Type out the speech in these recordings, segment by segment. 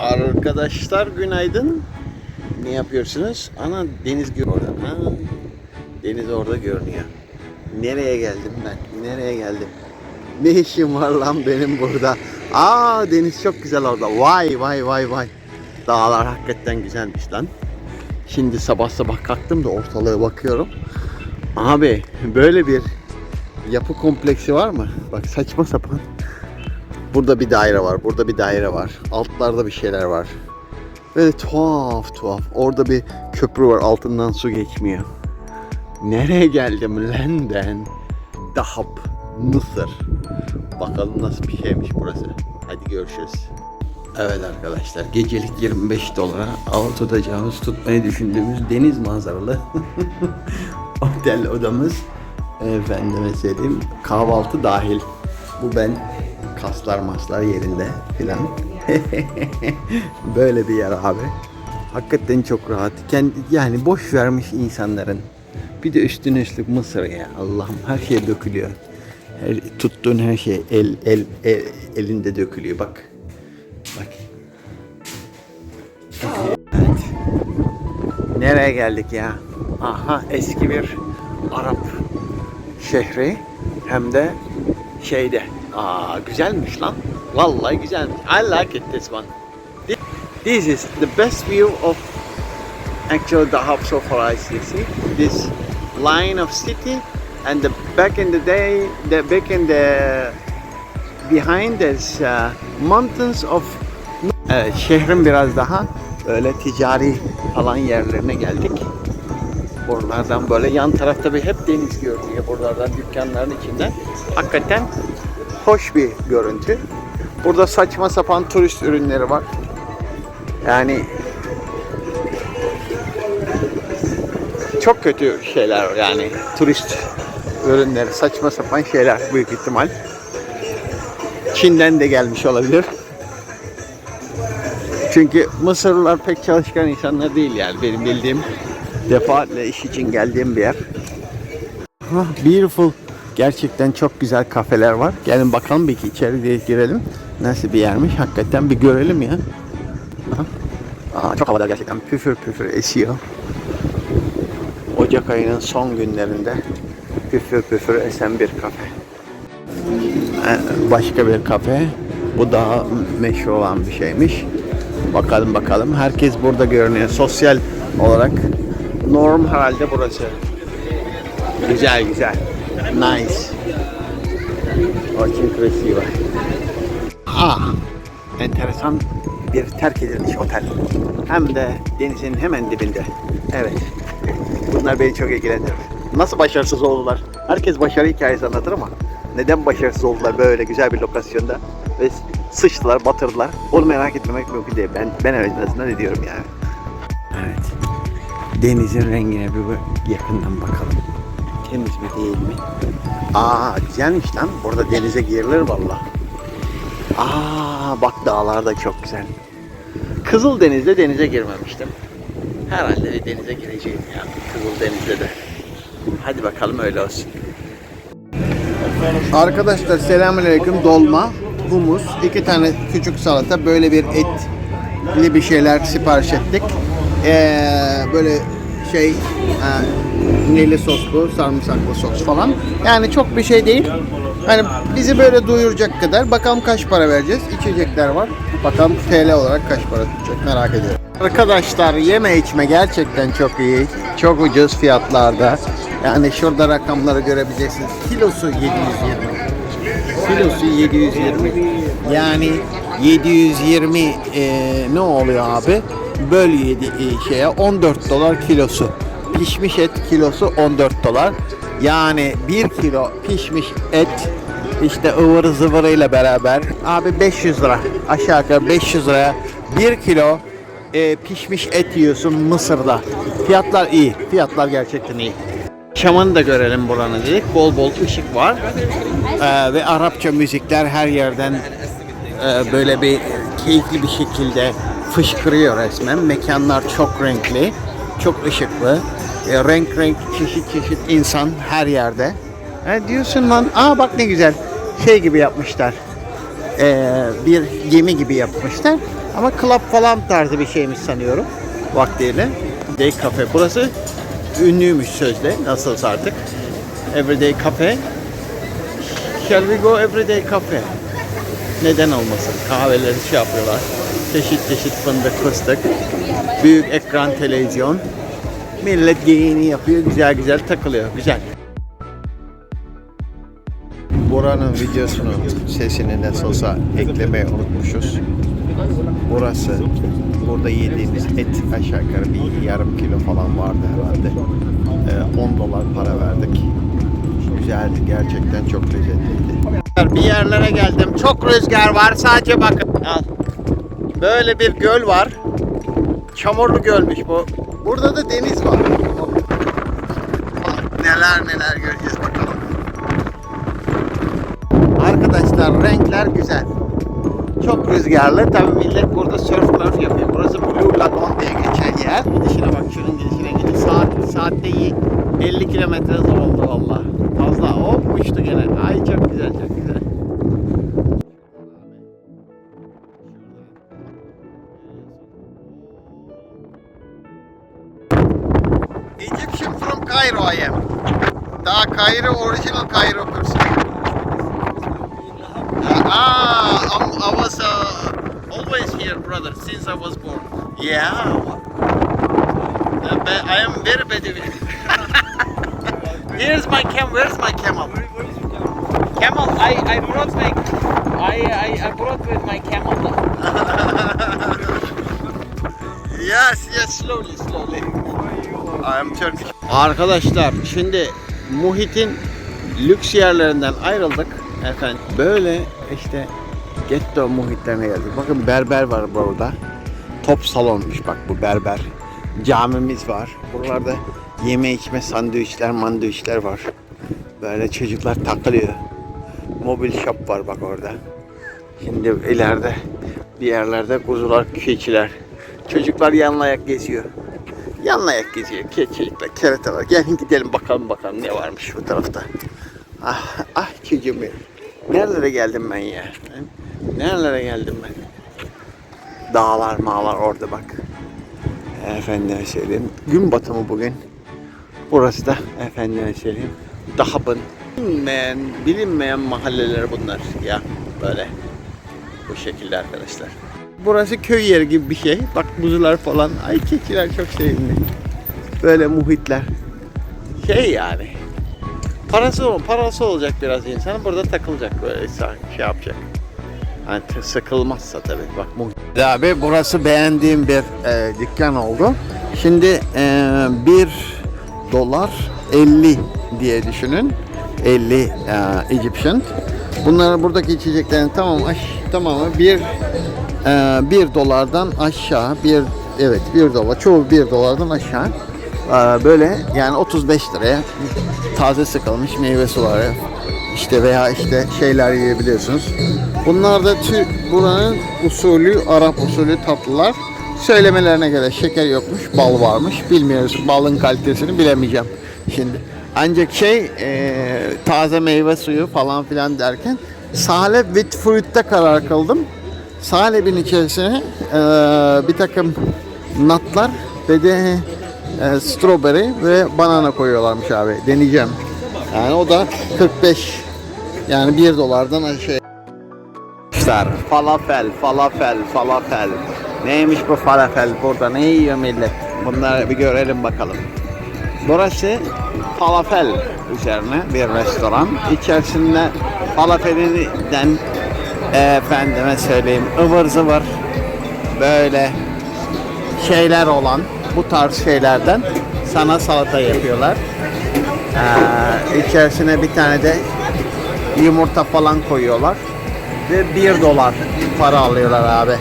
Arkadaşlar günaydın. Ne yapıyorsunuz? Ana deniz gör orada. Ha, deniz orada görünüyor. Nereye geldim ben? Nereye geldim? Ne işim var lan benim burada? Aa deniz çok güzel orada. Vay vay vay vay. Dağlar hakikaten güzelmiş lan. Şimdi sabah sabah kalktım da ortalığa bakıyorum. Abi böyle bir yapı kompleksi var mı? Bak saçma sapan. Burada bir daire var, burada bir daire var. Altlarda bir şeyler var. Böyle tuhaf tuhaf. Orada bir köprü var, altından su geçmiyor. Nereye geldim lan ben? Dahab, Mısır. Bakalım nasıl bir şeymiş burası. Hadi görüşürüz. Evet arkadaşlar, gecelik 25 dolara av tutacağımız, tutmayı düşündüğümüz deniz manzaralı otel odamız. Efendime söyleyeyim, kahvaltı dahil. Bu ben kaslar maslar yerinde filan. Böyle bir yer abi. Hakikaten çok rahat. Kendi, yani boş vermiş insanların. Bir de üstüne üstlük Mısır ya. Allah'ım her şey dökülüyor. Her, tuttuğun her şey el, el, el elinde dökülüyor. Bak. Bak. Evet. Nereye geldik ya? Aha eski bir Arap şehri hem de şeyde. Aa güzelmiş lan. Vallahi güzelmiş. I like it this one. Thi- This is the best view of actual Dahab so far I see. See this line of city and the back in the day, the back in the behind there's uh, mountains of Evet, şehrin biraz daha böyle ticari falan yerlerine geldik. Buralardan böyle yan tarafta bir hep deniz görünüyor buralardan dükkanların içinden. Hakikaten hoş bir görüntü. Burada saçma sapan turist ürünleri var. Yani çok kötü şeyler yani turist ürünleri saçma sapan şeyler büyük ihtimal. Çin'den de gelmiş olabilir. Çünkü Mısırlılar pek çalışkan insanlar değil yani benim bildiğim defaatle iş için geldiğim bir yer. Ah, beautiful. Gerçekten çok güzel kafeler var. Gelin bakalım bir içeri de girelim. Nasıl bir yermiş hakikaten bir görelim ya. Ha? Aa, çok havada gerçekten püfür püfür esiyor. Ocak ayının son günlerinde püfür püfür esen bir kafe. Ee, Başka bir kafe. Bu daha meşhur olan bir şeymiş. Bakalım bakalım. Herkes burada görünüyor. Sosyal olarak norm herhalde burası. Güzel güzel. Nice. Очень красиво. Ah, enteresan bir terk edilmiş otel. Hem de denizin hemen dibinde. Evet. Bunlar beni çok ilgilendirir. Nasıl başarısız oldular? Herkes başarı hikayesi anlatır ama neden başarısız oldular böyle güzel bir lokasyonda ve sıçtılar, batırdılar. Onu merak etmemek mümkün değil. Ben ben en azından ne diyorum yani. Evet. Denizin rengine bir yakından bakalım. Temiz mi değil mi? Aa güzelmiş lan. Burada denize girilir vallahi. Aa bak dağlar da çok güzel. Kızıl Deniz'de denize girmemiştim. Herhalde bir denize gireceğim ya. Kızıl Deniz'de de. Hadi bakalım öyle olsun. Arkadaşlar selamünaleyküm dolma, humus, iki tane küçük salata, böyle bir etli bir şeyler sipariş ettik. Ee, böyle şey e, neli soslu, sarımsaklı sos falan. Yani çok bir şey değil. Hani bizi böyle doyuracak kadar. Bakalım kaç para vereceğiz. İçecekler var. Bakalım TL olarak kaç para tutacak merak ediyorum. Arkadaşlar yeme içme gerçekten çok iyi. Çok ucuz fiyatlarda. Yani şurada rakamları görebilirsiniz. Kilosu 720. Kilosu 720. Yani 720 e, ne oluyor abi? Böl 7 e, şeye 14 dolar kilosu. Pişmiş et kilosu 14 dolar. Yani 1 kilo pişmiş et işte ıvır zıvırıyla beraber abi 500 lira aşağı yukarı 500 liraya 1 kilo e, pişmiş et yiyorsun Mısır'da. Fiyatlar iyi. Fiyatlar gerçekten iyi. Şamanı da görelim buranın dedik. Bol bol ışık var. Ee, ve Arapça müzikler her yerden e, böyle bir keyifli bir şekilde fışkırıyor resmen. Mekanlar çok renkli, çok ışıklı. E, renk renk, çeşit çeşit insan her yerde. E, diyorsun lan, aa bak ne güzel. Şey gibi yapmışlar. Ee, bir gemi gibi yapmışlar. Ama club falan tarzı bir şeymiş sanıyorum vaktiyle. Day Cafe. Burası ünlüymüş sözde. Nasılsa artık. Everyday Cafe. Shall we go Everyday Cafe? Neden olmasın? Kahveleri şey yapıyorlar. Çeşit çeşit fındık, fıstık. Büyük ekran televizyon. Millet geyini yapıyor. Güzel güzel takılıyor. Güzel. Buranın videosunu, sesini nasılsa eklemeyi unutmuşuz. Burası, burada yediğimiz et aşağı yukarı bir yarım kilo falan vardı herhalde. Ee, 10 dolar para verdik. Güzeldi, gerçekten çok lezzetliydi. Bir yerlere geldim, çok rüzgar var, sadece bakın. Al. Böyle bir göl var. Çamurlu gölmüş bu. Burada da deniz var. Neler neler göreceğiz bakalım. Arkadaşlar renkler güzel. Çok rüzgarlı. Tabii millet burada surf murf yapıyor. Burası Blue Lagoon diye geçen yer. Gidişine bak şunun gidişine gidin. Saat, saatte iyi. 50 kilometre hızı oldu valla. Fazla. Hop uçtu gene. Ay çok güzel çok Daha Cairo original Cairo person. Ah, I'm, I was uh, always here, brother, since I was born. Yeah. Uh, I am very Bedouin. Here's my cam. Where's my camel? Camel. I, I brought my. I, I, I brought with my camel. yes, yes, slowly, slowly. I am Turkish. Arkadaşlar şimdi muhitin lüks yerlerinden ayrıldık. Efendim böyle işte getto muhitlerine geldik. Bakın berber var burada. Top salonmuş bak bu berber. Camimiz var. Buralarda yeme içme sandviçler mandviçler var. Böyle çocuklar takılıyor. Mobil shop var bak orada. Şimdi ileride bir yerlerde kuzular, keçiler. Çocuklar yanlayak geziyor. Yanlayak geziyor. Ke- Çocuklar, kerete var. Gelin gidelim bakalım bakalım ne varmış bu tarafta. Ah, ah çocuğum benim. Nerelere geldim ben ya? Nerelere geldim ben? Dağlar mağlar orada bak. Efendime söyleyeyim. Gün batımı bugün. Burası da efendime söyleyeyim. Dahab'ın bilinmeyen, bilinmeyen mahalleler bunlar ya. Böyle. Bu şekilde arkadaşlar. Burası köy yeri gibi bir şey. Bak buzular falan. Ay keçiler çok sevimli. Böyle muhitler. Şey yani. Parası parası olacak biraz insan. Burada takılacak böyle şey yapacak. Hani sıkılmazsa tabii. Bak muhit. Abi burası beğendiğim bir e, dükkan oldu. Şimdi e, 1 dolar 50 diye düşünün. 50 e, Egyptian. Bunların buradaki içeceklerin tamam aş, tamamı bir 1 dolardan aşağı bir evet 1 dolar çoğu 1 dolardan aşağı Ee, böyle yani 35 liraya taze sıkılmış meyve suları işte veya işte şeyler yiyebiliyorsunuz. Bunlar da tü, buranın usulü Arap usulü tatlılar. Söylemelerine göre şeker yokmuş, bal varmış. Bilmiyoruz balın kalitesini bilemeyeceğim şimdi. Ancak şey e, taze meyve suyu falan filan derken salep with fruit'te karar kıldım. Salep'in içerisine e, bir takım natlar ve de e, strawberry ve banana koyuyorlarmış abi. Deneyeceğim. Yani o da 45 yani 1 dolardan. İşte falafel, falafel, falafel. Neymiş bu falafel burada? Ne yiyor millet? Bunları bir görelim bakalım. Burası falafel üzerine bir restoran. İçerisinde falafelinden efendime söyleyeyim ıvır zıvır böyle şeyler olan bu tarz şeylerden sana salata yapıyorlar. Ee, içerisine bir tane de yumurta falan koyuyorlar. Ve 1 dolar para alıyorlar abi.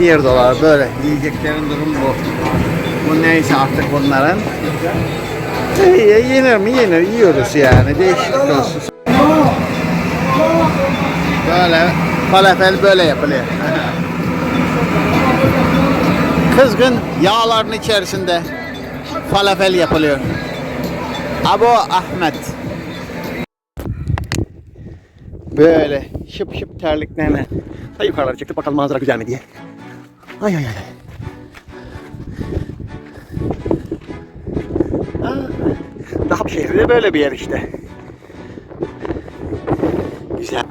1 dolar böyle. Yiyeceklerin durumu bu. Bu neyse artık bunların. İyi, yenir mi? Yenir. Yiyoruz yani. Değişiklik olsun. Böyle falafel böyle yapılıyor. Kızgın yağların içerisinde falafel yapılıyor. Abu Ahmet. Böyle şıp şıp terliklerine da yukarılara çıktık bakalım manzara güzel mi diye. Ay ay ay. Aa, Dahab şehri de böyle bir yer işte. Güzel.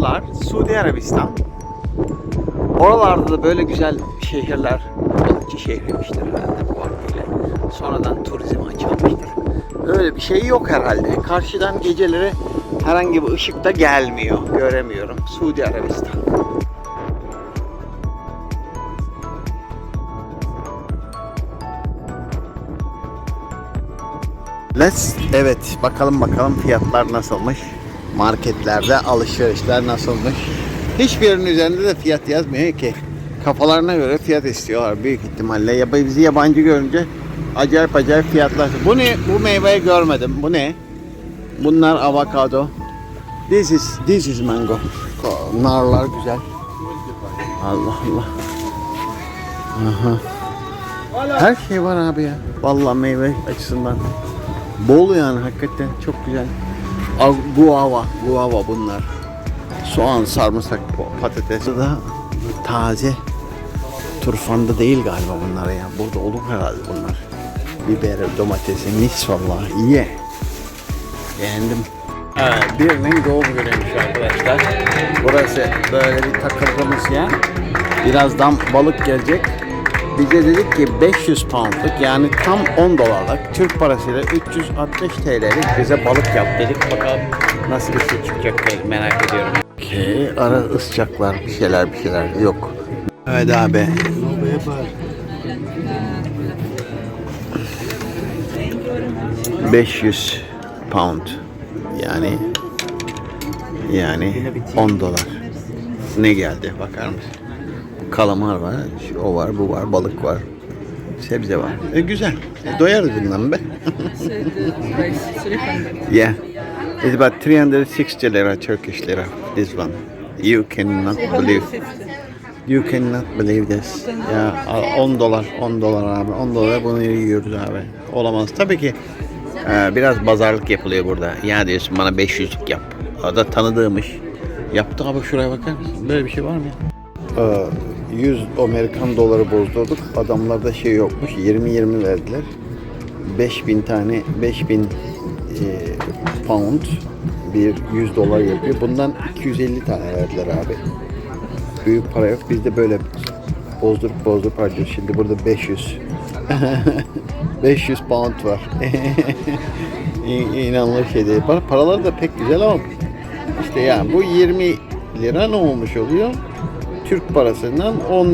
Uğraşıyorlar. Suudi Arabistan. Oralarda da böyle güzel şehirler, balıkçı şehriymiştir herhalde bu vaktiyle. Sonradan turizm açılmıştır. Öyle bir şey yok herhalde. Karşıdan geceleri herhangi bir ışık da gelmiyor. Göremiyorum. Suudi Arabistan. Let's evet bakalım bakalım fiyatlar nasılmış. Marketlerde alışverişler nasılmış. Hiçbirinin üzerinde de fiyat yazmıyor ki. Kafalarına göre fiyat istiyorlar büyük ihtimalle. Ya bizi yabancı görünce acayip acayip fiyatlar. Bu ne? Bu meyveyi görmedim. Bu ne? Bunlar avokado. This is this is mango. Narlar güzel. Allah Allah. Aha. Her şey var abi ya. Vallahi meyve açısından. Bol yani hakikaten çok güzel. Guava, guava bunlar. Soğan, sarımsak, patates Bu da taze. Turfanda değil galiba bunlar ya. Burada olur herhalde bunlar. Biberi, domatesi, mis vallahi. Ye. Beğendim. Evet, birinin doğum günüymüş arkadaşlar. Burası böyle bir takıldığımız yer. Birazdan balık gelecek. Bize dedik ki 500 poundluk yani tam 10 dolarlık Türk parasıyla 360 TL'lik bize balık yap dedik. Bakalım nasıl bir şey çıkacak diye merak ediyorum. Okey, ara ıscaklar bir şeyler bir şeyler yok. Evet abi. 500 pound yani yani 10 dolar. Ne geldi bakar mısın? Kalamar var, o var, bu var, balık var, sebze var. E, güzel. E, doyarız bundan be. So the price is 300. yeah. It's about 360 lira Turkish lira. This one. You cannot believe. 150. You cannot believe this. Ya a- 10 dolar, 10 dolar abi. 10 dolar bunu yiyoruz abi. Olamaz. Tabii ki e, biraz pazarlık yapılıyor burada. Ya diyorsun bana 500'lük yap. O da tanıdığımış. Yaptı abi şuraya bakar mısın? Böyle bir şey var mı ya? 100 Amerikan doları bozdurduk. Adamlarda şey yokmuş. 20-20 verdiler. 5000 tane 5000 e, pound bir 100 dolar yapıyor. Bundan 250 tane verdiler abi. Büyük para yok. Bizde böyle bozdurup bozdurup harcıyoruz. Şimdi burada 500 500 pound var. İnanılır şey değil. Para- Paralar da pek güzel ama işte yani bu 20 lira ne olmuş oluyor? Türk parasından 13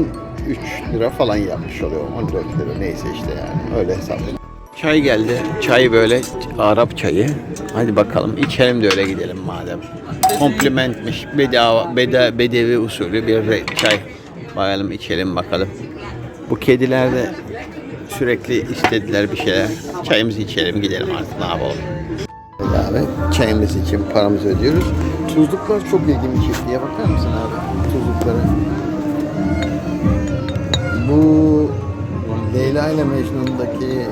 lira falan yapmış oluyor. 14 lira neyse işte yani öyle hesaplayın. Çay geldi. Çay böyle Arap çayı. Hadi bakalım içelim de öyle gidelim madem. Komplimentmiş. Bedava, beda, bedevi usulü bir çay. Bakalım içelim bakalım. Bu kediler de sürekli istediler bir şeyler. Çayımızı içelim gidelim artık ne yapalım. Abi çayımız için paramızı ödüyoruz. Tuzluklar çok ilgimi çekti. bakar mısın abi? Tuzluklara. Bu Leyla ile Mecnun'daki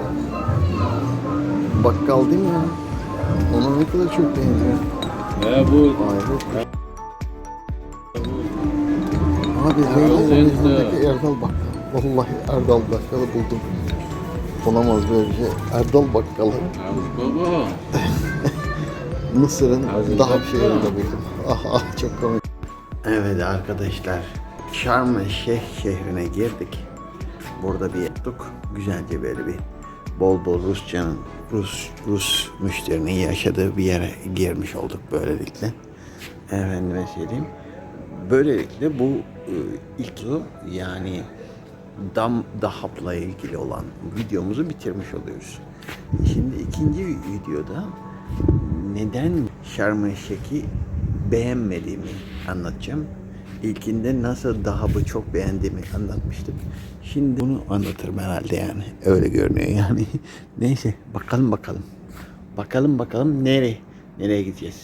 bakkal değil mi? Ona ne kadar çok benziyor. Ya bu Vay be. Abi Leyla ile Mecnun'daki Erdal bakkal. Vallahi Erdal bakkalı buldum. Olamaz böyle bir şey. Erdal bakkalı. baba. Mısır'ın daha bir şeyini de buldum. Ah ah çok komik. Evet arkadaşlar. Şarm Şeyh şehrine girdik. Burada bir yaptık. Güzelce böyle bir bol bol Rusçanın Rus Rus müşterinin yaşadığı bir yere girmiş olduk böylelikle. Efendime söyleyeyim. Böylelikle bu e, ilk yani Dam Dahap'la ilgili olan videomuzu bitirmiş oluyoruz. Şimdi ikinci videoda neden Şarm beğenmediğimi anlatacağım. İlkinde nasıl dahabı çok beğendiğimi anlatmıştım. Şimdi bunu anlatırım herhalde yani. Öyle görünüyor yani. Neyse bakalım bakalım. Bakalım bakalım nereye nereye gideceğiz.